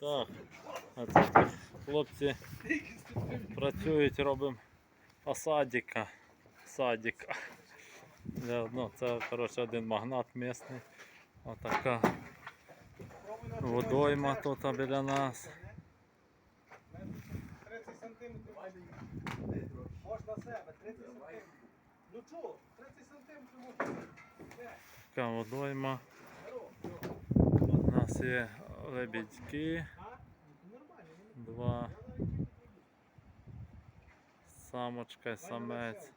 Так, а це тут хлопці працюють, робимо осадіка. Садіка. Для одного, це коротше один магнат місний. Отака водойма тут біля нас. 30 сантиметрів. Можна себе, 30 сантиметрів. Ну чого? 30 сантиметрів можна. Така водойма. У нас є лебідьки, два самочка самець.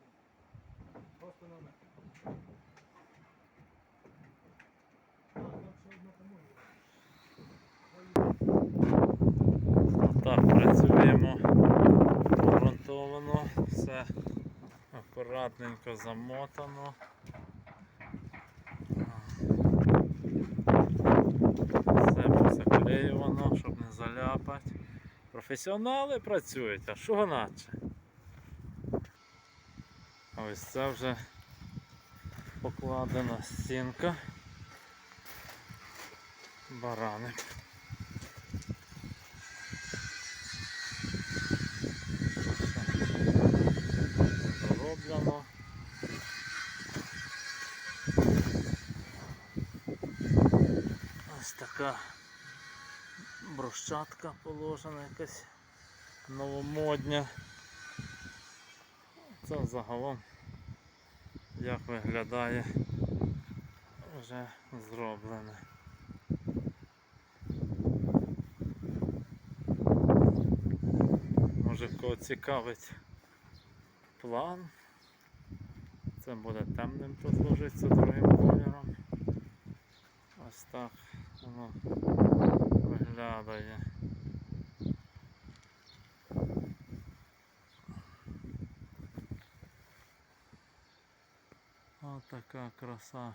Так, працюємо обґрунтовано, все акуратненько замотано. Професіонали працюють, а що наче? Ось це вже покладена стінка. Барани. Зроблено. Ось така брусчатка положена якась новомодня. Це загалом як виглядає вже зроблене. Може кого цікавить план. Це буде темним тут ложиться другим кольором. Ось так воно виглядає. Ось така краса